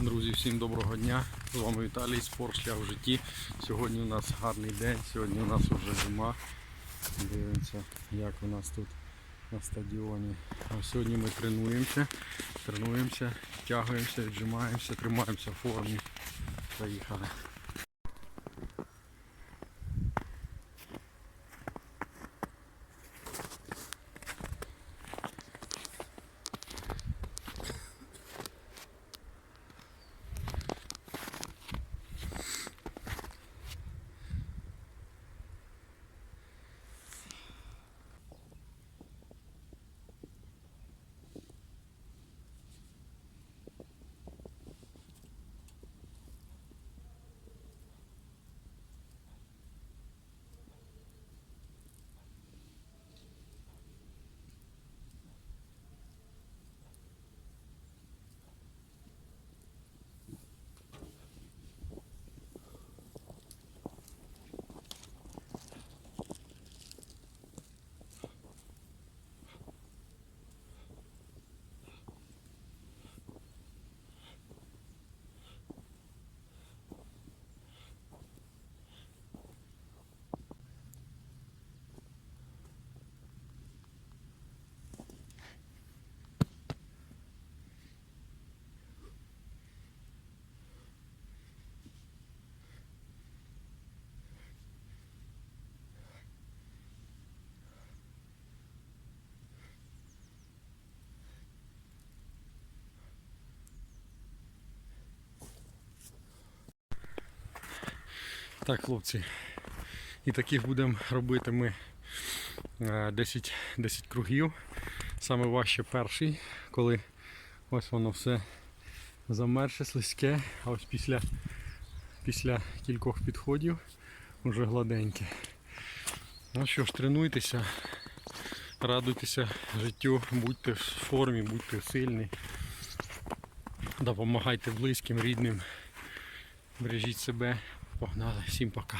Друзі, всім доброго дня. З вами Віталій Спорт шлях в житті. Сьогодні у нас гарний день, сьогодні у нас вже зима. Дивимося, як у нас тут на стадіоні. А сьогодні ми тренуємося, тренуємося, тягаємося, віджимаємося, тримаємося в формі. Поїхали. Так, хлопці. І таких будемо робити ми е, 10, 10 кругів. Саме важче перший, коли ось воно все замерше, слизьке, а ось після, після кількох підходів вже гладеньке. Ну що ж, тренуйтеся, радуйтеся життю, будьте в формі, будьте сильні, допомагайте близьким, рідним, бережіть себе. pues nada, sin para acá.